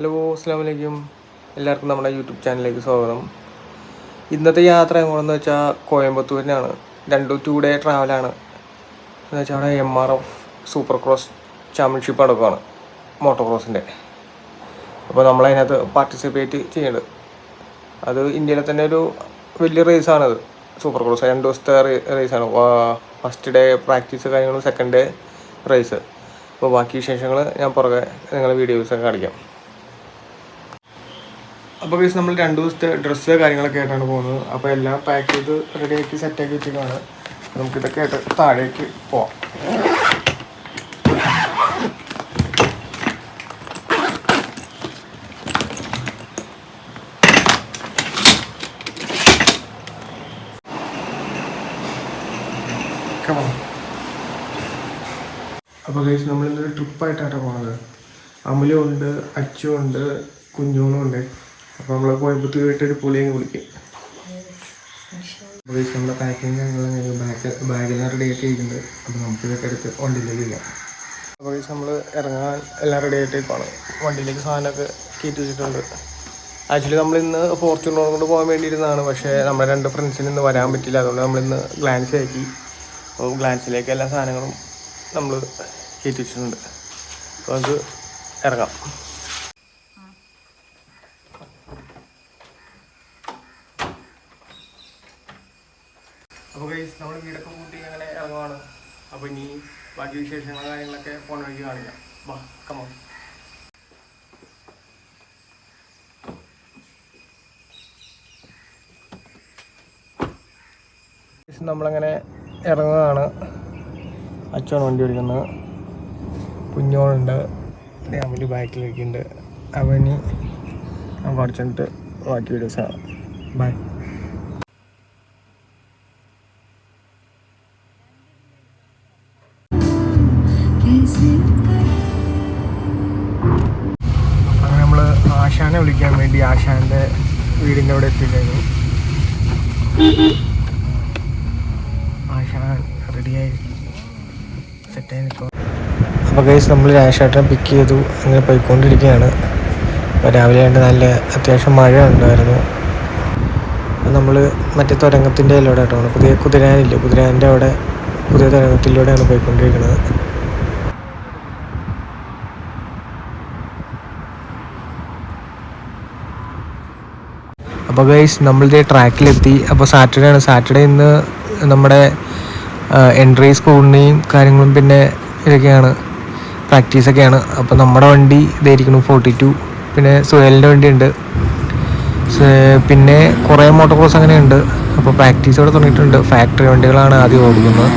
Hello അസ്സാം വലൈക്കും എല്ലാവർക്കും നമ്മുടെ യൂട്യൂബ് ചാനലിലേക്ക് സ്വാഗതം. ഇന്നത്തെ യാത്ര എങ്ങോട്ടെന്ന് വെച്ചാൽ കോയമ്പത്തൂരിനാണ്. രണ്ടു ടു ഡേ ട്രാവലാണ് എന്ന് വെച്ചാൽ അവിടെ M R F super cross championship നടക്കുകയാണ് മോട്ടോർ ക്രോസിന്റെ അപ്പോൾ നമ്മളതിനകത്ത് പാർട്ടിസിപ്പേറ്റ് ചെയ്യുന്നുണ്ട് അത് ഇന്ത്യയിലെ തന്നെ ഒരു വലിയ റേസാണത് സൂപ്പർ ക്രോസ് രണ്ട് ദിവസത്തെ റേസാണ് ഫസ്റ്റ് ഡേ പ്രാക്ടീസ് കാര്യങ്ങളും സെക്കൻഡ് ഡേ റേസ് അപ്പോൾ ബാക്കി വിശേഷങ്ങൾ ഞാൻ പുറകെ നിങ്ങളെ വീഡിയോസൊക്കെ കാണിക്കാം. അപ്പോൾ ബീസ് നമ്മൾ രണ്ട് ദിവസത്തെ ഡ്രസ്സ് കാര്യങ്ങളൊക്കെ ആയിട്ടാണ് പോകുന്നത്. അപ്പോൾ എല്ലാം പാക്ക് ചെയ്ത് റെഡിയാക്കി സെറ്റാക്കി വെച്ചിട്ടാണ് നമുക്കിതൊക്കെ ആയിട്ട് താഴേക്ക് പോവാം. അപ്പോൾ ഗൈസ് നമ്മളിന്നൊരു ട്രിപ്പായിട്ടാണ് പോകുന്നത് അമലും ഉണ്ട് അച്ചു ഉണ്ട് ഉണ്ട്. അപ്പോൾ നമ്മൾ കോയമ്പത്തൂർ പോയിട്ടൊരു പുളിയും കുളിക്കും അപ്പോൾ ഗൈസ് നമ്മുടെ പാക്കിങ് ഞങ്ങൾ ബാഗ് ബാഗിൽ റെഡി ആയിട്ട് ഇരിക്കുന്നത് അപ്പോൾ നമുക്ക് ഇതൊക്കെ എടുത്ത് വണ്ടിയിലേക്ക് ഇരിക്കാം അപ്പോൾ നമ്മൾ ഇറങ്ങാൻ എല്ലാം റെഡി ആയിട്ട് പോകണം വണ്ടിയിലേക്ക് സാധനമൊക്കെ കയറ്റി വെച്ചിട്ടുണ്ട്. ആക്ച്വലി നമ്മൾ ഇന്ന് ഫോർച്യൂണർ കൊണ്ട് പോകാൻ വേണ്ടിയിരുന്നതാണ്. പക്ഷേ നമ്മുടെ രണ്ട് ഫ്രണ്ട്സിന് ഇന്ന് വരാൻ പറ്റില്ല അതുകൊണ്ട് നമ്മളിന്ന് ഗ്ലാൻസ് ആക്കി. അപ്പോൾ ഗ്ലാൻസിലേക്ക് എല്ലാ സാധനങ്ങളും നമ്മൾ കയറ്റി വെച്ചിട്ടുണ്ട്. അപ്പോൾ അത് ഇറങ്ങാം. അപ്പോൾ ഗൈസ് നമ്മൾ വീടൊക്കെ കൂട്ടി അങ്ങനെ ഇറങ്ങുവാണ്. അപ്പോൾ ഇനി ബാക്കി വിശേഷങ്ങൾ കാര്യങ്ങളൊക്കെ പോണ വഴിക്ക് കാണിക്കാം. വാ കമോ നമ്മളങ്ങനെ ഇറങ്ങുകയാണ് അച്ഛൻ വണ്ടി ഓടിക്കുന്നത് കുഞ്ഞോളുണ്ട്. അമൽ അവനി നമുക്ക് അടിച്ചിട്ട് ബാക്കി വീഡിയോസാണ് ബൈ ആശാന്റെ വീടിന്റെ അവിടെ എത്തിക്കഴിഞ്ഞു. ആശാൻ റെഡിയായി സെറ്റായി നിൽക്കുക അപ്പോൾ ഗൈസ് നമ്മൾ രാശേട്ടനെ പിക്ക് ചെയ്തു. അങ്ങനെ പോയിക്കൊണ്ടിരിക്കുകയാണ്. അപ്പോൾ രാവിലെ ആയിട്ട് നല്ല അത്യാവശ്യം മഴ ഉണ്ടായിരുന്നു. നമ്മൾ മറ്റേ തുരങ്കത്തിന്റെ അതിലൂടെ കേട്ടോ പുതിയ കുതിരാനില്ലേ? കുതിരാന്റെ അവിടെ പുതിയ തുരങ്കത്തിലൂടെയാണ് പോയിക്കൊണ്ടിരിക്കുന്നത്. അപ്പോൾ ഗൈസ് നമ്മളിതേ ട്രാക്കിലെത്തി അപ്പോൾ സാറ്റർഡേ ആണ്. സാറ്റർഡേ ഇന്ന് നമ്മുടെ എൻട്രി സ്കൂളിനെയും കാര്യങ്ങളും പിന്നെ ഇതൊക്കെയാണ്. പ്രാക്ടീസൊക്കെയാണ് അപ്പോൾ നമ്മുടെ വണ്ടി ഇതായിരിക്കണം ഫോർട്ടി ടു പിന്നെ സുഹേലിന്റെ വണ്ടിയുണ്ട്. പിന്നെ കുറേ മോട്ടോർ ക്രോസ് അങ്ങനെ ഉണ്ട്. അപ്പോൾ പ്രാക്ടീസ് ഇവിടെ തുടങ്ങിയിട്ടുണ്ട്. ഫാക്ടറി വണ്ടികളാണ് ആദ്യം ഓടിക്കുന്നത്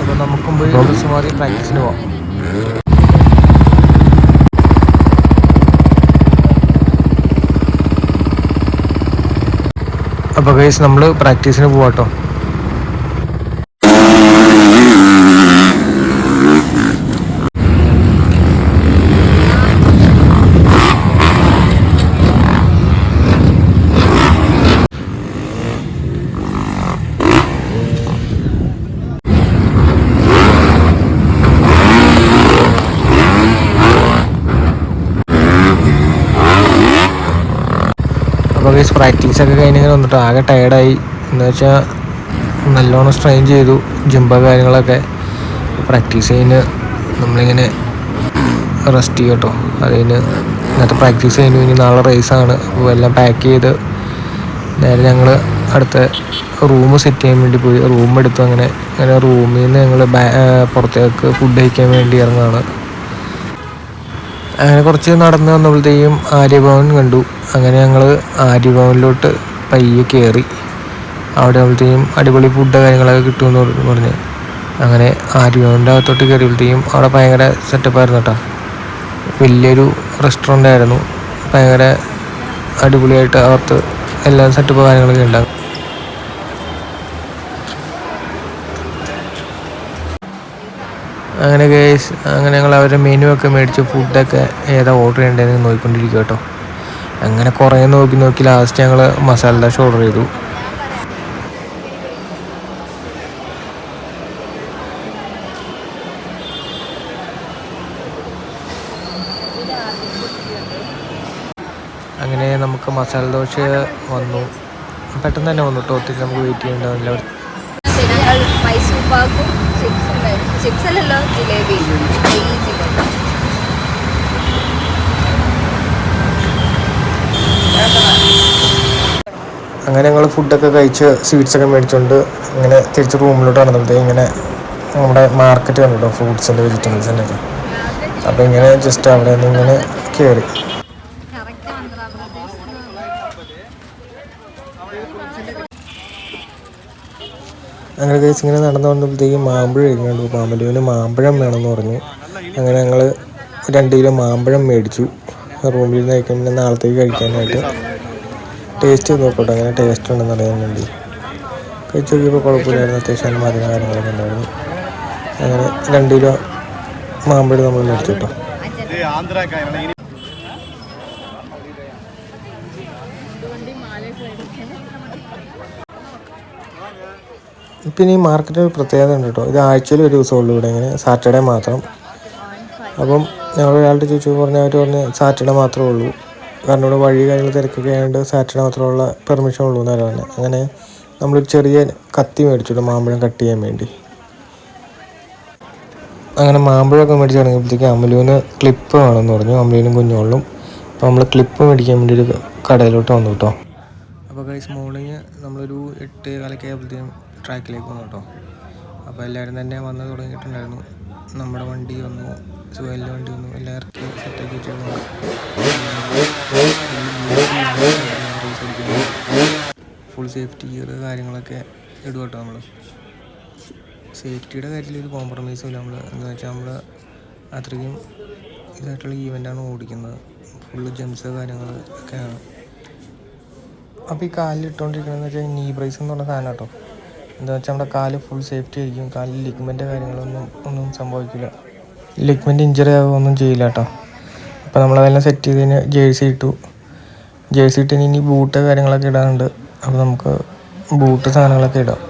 അപ്പോൾ നമുക്കും പോയി പ്രാക്ടീസിന് പോവാം. അപ്പോൾ ഗൈസ് നമ്മൾ പ്രാക്ടീസിന് പോവാട്ടോ അപ്പോൾ ഗൈസ് പ്രാക്ടീസ് ഒക്കെ കഴിഞ്ഞിങ്ങനെ വന്നിട്ട് ആകെ ടയർഡായി എന്ന് വെച്ചാൽ നല്ലോണം സ്ട്രെയിൻ ചെയ്തു ജമ്പ കാര്യങ്ങളൊക്കെ. പ്രാക്ടീസ് കഴിഞ്ഞ് നമ്മളിങ്ങനെ റെസ്റ്റ് ചെയ്യും കേട്ടോ അതിന് ഇന്നത്തെ പ്രാക്ടീസ് കഴിഞ്ഞു ഇനി നാളെ റേസാണ് അപ്പോൾ എല്ലാം പാക്ക് ചെയ്ത് നേരെ ഞങ്ങൾ അടുത്ത റൂം സെറ്റ് ചെയ്യാൻ വേണ്ടി പോയി. റൂം എടുത്തു അങ്ങനെ. അങ്ങനെ റൂമിൽ നിന്ന് ഞങ്ങൾ പുറത്തേക്ക് ഫുഡ് കഴിക്കാൻ വേണ്ടി ഇറങ്ങുകയാണ് അങ്ങനെ കുറച്ച് നടന്ന് വന്നപ്പോഴത്തേക്കും ആര്യഭവൻ കണ്ടു. അങ്ങനെ ഞങ്ങൾ ആര്യഭവനിലോട്ട് പയ്യെ കയറി അവിടെ ആകുമ്പോഴത്തേക്കും അടിപൊളി ഫുഡ് കാര്യങ്ങളൊക്കെ കിട്ടുമെന്ന് പറഞ്ഞ്. അങ്ങനെ ആര്യഭവന്റെ അകത്തോട്ട് കയറിയപ്പോഴത്തേക്കും അവിടെ ഭയങ്കര സെറ്റപ്പായിരുന്നു കേട്ടോ. വലിയൊരു റെസ്റ്റോറന്റ് ആയിരുന്നു. ഭയങ്കര അടിപൊളിയായിട്ട് അകത്ത് എല്ലാ സെറ്റപ്പ് കാര്യങ്ങളൊക്കെ ഉണ്ടാകും അങ്ങനെ കേസ് അങ്ങനെ ഞങ്ങൾ അവരുടെ മെനു ഒക്കെ മേടിച്ച് ഫുഡൊക്കെ ഏതാ ഓർഡർ ചെയ്യേണ്ടതെന്ന് നോക്കിക്കൊണ്ടിരിക്കുക കേട്ടോ. അങ്ങനെ കുറേ നോക്കി നോക്കി ലാസ്റ്റ് ഞങ്ങൾ മസാല ദോശ ഓർഡർ ചെയ്തു. അങ്ങനെ നമുക്ക് മസാല ദോശ വന്നു. പെട്ടെന്ന് തന്നെ വന്നു കേട്ടോ ഒത്തിരി നമുക്ക് വെയിറ്റ് ചെയ്യേണ്ടതില്ല. മൈസൂർ ചിപ്സും അല്ലല്ലോ ജിലേബി. നെയ്യ് ജിലേബി. അങ്ങനെ ഞങ്ങൾ ഫുഡൊക്കെ കഴിച്ച് സ്വീറ്റ്സൊക്കെ മേടിച്ചുകൊണ്ട് ഇങ്ങനെ തിരിച്ച് റൂമിലോട്ട് നടന്നിട്ട് ഇങ്ങനെ നമ്മുടെ മാർക്കറ്റ് കണ്ടിട്ടോ ഫ്രൂട്ട്സിന്റെ വെജിറ്റബിൾസിന്റെ ഒക്കെ അപ്പോൾ ഇങ്ങനെ ജസ്റ്റ് അവിടെ നിന്ന് ഇങ്ങനെ കയറി അങ്ങനെ കഴിച്ച് ഇങ്ങനെ നടന്നു വന്നപ്പോഴത്തേക്കും മാമ്പഴം ഇരിക്കുന്നുണ്ട് മാമലുവിന് മാമ്പഴം വേണമെന്ന് പറഞ്ഞു. അങ്ങനെ ഞങ്ങൾ രണ്ട് കിലോ മാമ്പഴം മേടിച്ചു. റൂമിൽ നിന്ന് കഴിക്കാൻ പിന്നെ നാളത്തേക്ക് കഴിക്കാനായിട്ട്. ടേസ്റ്റ് നോക്കട്ടെ അങ്ങനെ ടേസ്റ്റ് ഉണ്ടെന്ന് അറിയാൻ വേണ്ടി. കഴിച്ച് നോക്കിയപ്പോൾ കുഴപ്പമില്ലായിരുന്നു. അത്യാവശ്യം മധുരം കാര്യങ്ങളൊക്കെ ഉണ്ടായിരുന്നു. അങ്ങനെ രണ്ട് കിലോ മാമ്പഴം നമ്മൾ മേടിച്ചു കേട്ടോ. പിന്നെ ഈ മാർക്കറ്റിൽ ഒരു പ്രത്യേകത ഉണ്ട് കേട്ടോ. ഇത് ആഴ്ചയിൽ ഒരു ദിവസം ഉള്ളൂ ഇവിടെ ഇങ്ങനെ. സാറ്റർഡേ മാത്രം. അപ്പം ഞങ്ങൾ ഒരാളുടെ ചോദിച്ചു പറഞ്ഞാൽ അവർ പറഞ്ഞ് സാറ്റർഡേ മാത്രമേ ഉള്ളൂ. കാരണം ഇവിടെ വഴി കാര്യങ്ങൾ തിരക്കൊക്കെ ആയതുകൊണ്ട് സാറ്റർഡേ മാത്രമുള്ള പെർമിഷൻ ഉള്ളൂ എന്നാണ് പറഞ്ഞത് അങ്ങനെ നമ്മളൊരു ചെറിയ കത്തി മേടിച്ചു മാമ്പഴം കട്ട് ചെയ്യാൻ വേണ്ടി. അങ്ങനെ മാമ്പഴമൊക്കെ മേടിച്ച് തുടങ്ങിയപ്പോഴത്തേക്ക് അമലുവിന് ക്ലിപ്പ് വേണമെന്ന് പറഞ്ഞു. അമലുവിനും കുഞ്ഞോളും അപ്പോൾ നമ്മൾ ക്ലിപ്പ് മേടിക്കാൻ വേണ്ടി ഒരു കടയിലോട്ട് വന്നു കേട്ടോ. അപ്പോൾ കഴിച്ച് മോർണിംഗ് നമ്മളൊരു എട്ട് കാലൊക്കെ ആയപ്പോഴത്തേക്കും ട്രാക്കിലേക്ക് വന്നു കേട്ടോ അപ്പോൾ എല്ലാവരും തന്നെ വന്ന് തുടങ്ങിയിട്ടുണ്ടായിരുന്നു. നമ്മുടെ വണ്ടി വന്നു സുഹലിന്റെ വണ്ടി വന്നു എല്ലാം ഇറക്കി സെറ്റാക്കി ഫുൾ സേഫ്റ്റി ഗിയർ കാര്യങ്ങളൊക്കെ ഇടും കേട്ടോ നമ്മൾ സേഫ്റ്റിയുടെ കാര്യത്തിൽ ഒരു കോംപ്രമൈസും ഇല്ല നമ്മൾ എന്താ വെച്ചാൽ നമ്മൾ അത്രയ്ക്കും ഇതായിട്ടുള്ള ഈവന്റാണ് ഓടിക്കുന്നത്. ഫുള്ള് ജംസ് കാര്യങ്ങൾ ഒക്കെയാണ്. അപ്പോൾ ഈ കാലിൽ ഇട്ടുകൊണ്ടിരിക്കണമെന്ന് വെച്ചാൽ നീ ബ്രേസ് എന്ന് പറഞ്ഞ സാധനം കേട്ടോ എന്താ വെച്ചാൽ നമ്മുടെ കാൽ ഫുൾ സേഫ്റ്റി ആയിരിക്കും. കാലിൽ ലിഗ്മെന്റ് കാര്യങ്ങളൊന്നും ഒന്നും സംഭവിക്കില്ല. ലിഗ്മെന്റ് ഇഞ്ചറി ആവുക ഒന്നും ചെയ്യില്ല കേട്ടോ അപ്പോൾ നമ്മളതെല്ലാം സെറ്റ് ചെയ്തതിന് ജേഴ്സി ഇട്ടു. ജേഴ്സി ഇട്ടിന് ഇനി ബൂട്ട് കാര്യങ്ങളൊക്കെ ഇടാനുണ്ട്. അപ്പോൾ നമുക്ക് ബൂട്ട് സാധനങ്ങളൊക്കെ ഇടാം.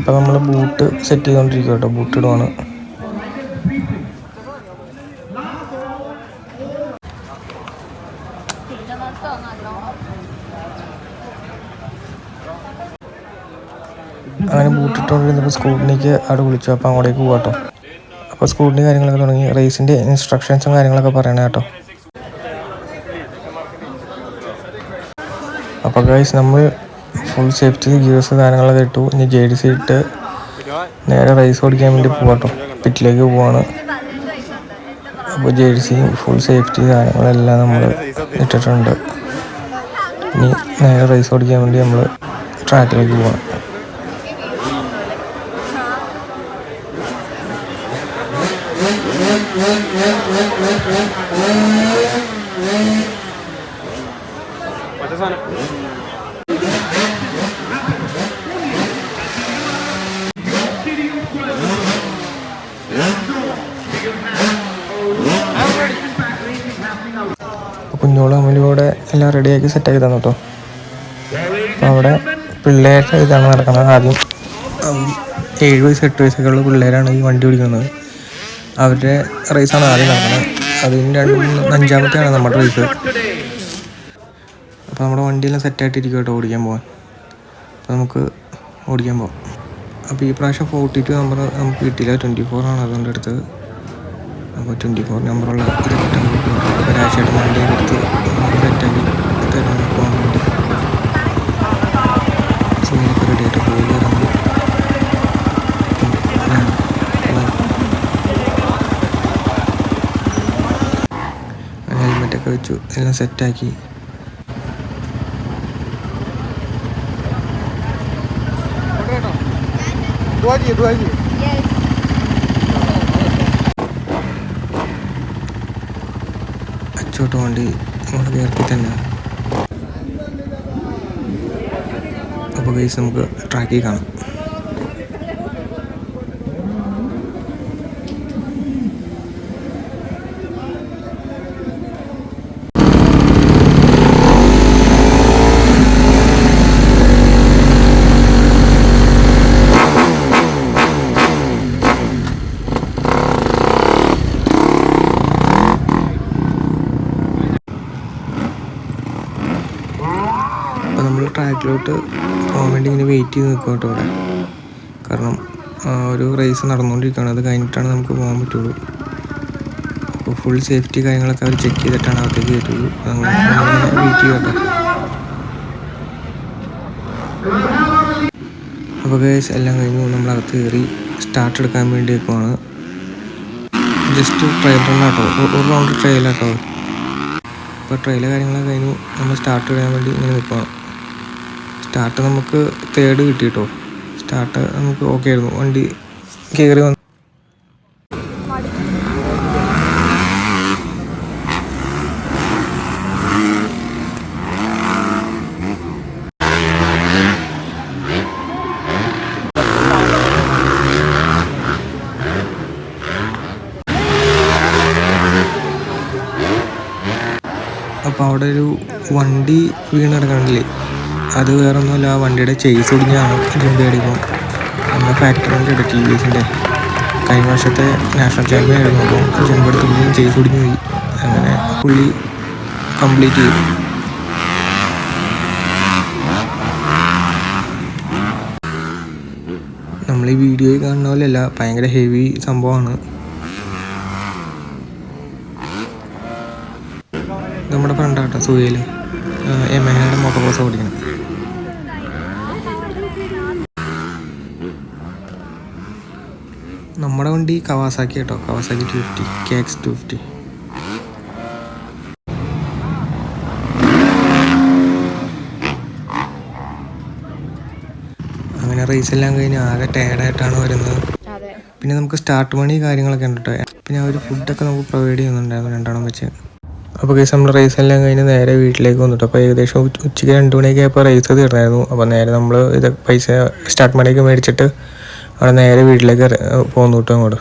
അപ്പോൾ നമ്മൾ ബൂട്ട് സെറ്റ് ചെയ്തുകൊണ്ടിരിക്കുക കേട്ടോ ബൂട്ട് ഇടുവാണ്. അങ്ങനെ ബൂട്ടിട്ടുകൊണ്ടിരുന്നപ്പോൾ സ്കൂട്ടിനിക്ക് അവിടെ വിളിച്ചു. അപ്പോൾ അങ്ങോട്ടേക്ക് പോകാം കേട്ടോ അപ്പോൾ സ്കൂട്ടിന്റെ കാര്യങ്ങളൊക്കെ തുടങ്ങി. റേസിന്റെ ഇൻസ്ട്രക്ഷൻസും കാര്യങ്ങളൊക്കെ പറയണേ കേട്ടോ. അപ്പോൾ ഗൈസ് നമ്മൾ ഫുൾ സേഫ്റ്റി ഗിയേഴ്സ് കാര്യങ്ങളൊക്കെ ഇട്ടു. ഇനി ജെ ഡി സി ഇട്ട് നേരെ റേസ് ഓടിക്കാൻ വേണ്ടി പോകാട്ടോ പിറ്റിലേക്ക് പോവാണ്. അപ്പോൾ ജെ ഡി സിയും ഫുൾ സേഫ്റ്റി കാര്യങ്ങളെല്ലാം നമ്മൾ ഇട്ടിട്ടുണ്ട്. ഇനി നേരെ റേസ് ഓടിക്കാൻ വേണ്ടി നമ്മൾ ട്രാക്കിലേക്ക് പോകണം കുഞ്ഞോളും അമ്മയിലൂടെ എല്ലാം റെഡിയാക്കി സെറ്റാക്കി തന്നു കേട്ടോ അവിടെ പിള്ളേരുടെ ഇതാണ് നടക്കുന്നത് ആദ്യം. ഏഴ് വയസ്സ് എട്ട് വയസ്സൊക്കെ ഉള്ള പിള്ളേരാണ് ഈ വണ്ടി ഓടിക്കുന്നത്. അവരുടെ റേസാണ് ആദ്യം നടക്കുന്നത്. അതിന് രണ്ട് മൂന്ന് അഞ്ചാമത്തെയാണ് നമ്മുടെ റേസ് അപ്പോൾ നമ്മുടെ വണ്ടിയെല്ലാം സെറ്റായിട്ടിരിക്കും കേട്ടോ ഓടിക്കാൻ പോകാൻ അപ്പോൾ നമുക്ക് ഓടിക്കാൻ പോകാം അപ്പോൾ ഈ പ്രാവശ്യം ഫോർട്ടി ടു നമ്പർ നമുക്ക് കിട്ടിയില്ല. ട്വന്റി ഫോറാണ് അതുകൊണ്ട് എടുത്തത് അപ്പോൾ ട്വന്റി ഫോർ നമ്പറുള്ള ഇത് കിട്ടാൻ ഒരാഴ്ചയായിട്ട് വണ്ടി സെറ്റാക്കി തരാൻ പോകാൻ വേണ്ടി സീനൊക്കെ റെഡി ആയിട്ട് പോയി കയറുന്നു ഹെൽമെറ്റൊക്കെ വെച്ചു എല്ലാം സെറ്റാക്കി. അച്ചോട്ട് വണ്ടി ഇങ്ങോട്ട് കയറി തന്നെ. അപ്പോൾ ഗൈസ് നമുക്ക് ട്രാക്കിൽ കാണാം. ട്രാക്കിലോട്ട് പോകാൻ വേണ്ടി ഇങ്ങനെ വെയിറ്റ് ചെയ്ത് നിൽക്കും കേട്ടോ ഇവിടെ കാരണം ഒരു റേസ് നടന്നുകൊണ്ടിരിക്കുകയാണ്. അത് കഴിഞ്ഞിട്ടാണ് നമുക്ക് പോകാൻ പറ്റുള്ളൂ. അപ്പോൾ ഫുൾ സേഫ്റ്റി കാര്യങ്ങളൊക്കെ അവർ ചെക്ക് ചെയ്തിട്ടാണ് അകത്തേക്ക് കയറ്റുള്ളൂ വെയിറ്റ് ചെയ്യട്ടെ അപ്പോൾ കേസ് എല്ലാം കഴിഞ്ഞു നമ്മൾ അകത്ത് കയറി സ്റ്റാർട്ട് എടുക്കാൻ വേണ്ടി നിൽക്കുവാണ്. ജസ്റ്റ് ട്രയൽ റണ്ണാട്ടോ ഒരു റൗണ്ട് ട്രയലാട്ടോ അപ്പോൾ ട്രയൽ കാര്യങ്ങളൊക്കെ കഴിഞ്ഞു നമ്മൾ സ്റ്റാർട്ട് ചെയ്യാൻ വേണ്ടി ഇങ്ങനെ നിൽക്കുവാണ്. സ്റ്റാർട്ട് നമുക്ക് തേർഡ് കിട്ടി കേട്ടോ സ്റ്റാർട്ട് നമുക്ക് ഓക്കെ ആയിരുന്നു. വണ്ടി കയറി വന്നു. അപ്പോൾ അവിടെ ഒരു വണ്ടി വീണ് കിടക്കണില്ലേ അത് വേറെ ഒന്നുമല്ല ആ വണ്ടിയുടെ ചേസ് ഒടിഞ്ഞാണ് ഇതിന്റെ അടിക്കും നമ്മുടെ ഫാക്ടറിന്റെ ഇടയ്ക്ക് ടി വി എസിന്റെ കഴിഞ്ഞ വർഷത്തെ നാഷണൽ ചാമ്പ്യൻ ആയിരുന്നു. അപ്പോൾ ജമ്പ് എടുത്തുകയും ചേസ് ഒടിഞ്ഞു പോയി. അങ്ങനെ പുള്ളി കംപ്ലീറ്റ് ചെയ്തു. നമ്മൾ ഈ വീഡിയോയിൽ കാണുന്ന പോലെയല്ല ഭയങ്കര ഹെവി സംഭവമാണ്. നമ്മുടെ ഫ്രണ്ടാട്ടോ സൂയയിൽ എയുടെ മോട്ടോർ ബോസ് ഓടിക്കണം. നമ്മുടെ വണ്ടി കവാസാക്കി കേട്ടോ. Kawasaki two fifty K X two fifty അങ്ങനെ റേസ് എല്ലാം കഴിഞ്ഞ് ആകെ ടയർഡായിട്ടാണ് വരുന്നത്. പിന്നെ നമുക്ക് സ്റ്റാർട്ട് മണി കാര്യങ്ങളൊക്കെ ഉണ്ട് കേട്ടോ. പിന്നെ അവർ ഫുഡൊക്കെ നമുക്ക് പ്രൊവൈഡ് ചെയ്യുന്നുണ്ടായിരുന്നു രണ്ടെണ്ണം വെച്ച്. അപ്പോൾ കേസ് നമ്മൾ റൈസ് എല്ലാം കഴിഞ്ഞ് നേരെ വീട്ടിലേക്ക് വന്നിട്ട് അപ്പോൾ ഏകദേശം ഉച്ചയ്ക്ക് രണ്ട് മണിയൊക്കെ ആയപ്പോൾ റൈസ് തീർന്നായിരുന്നു. അപ്പോൾ നേരെ നമ്മൾ ഇത് പൈസ സ്റ്റാർട്ട് മണിയൊക്കെ മേടിച്ചിട്ട് അവിടെ നേരെ വീട്ടിലേക്ക് പോകുന്നു കേട്ടോ അങ്ങോട്ട്.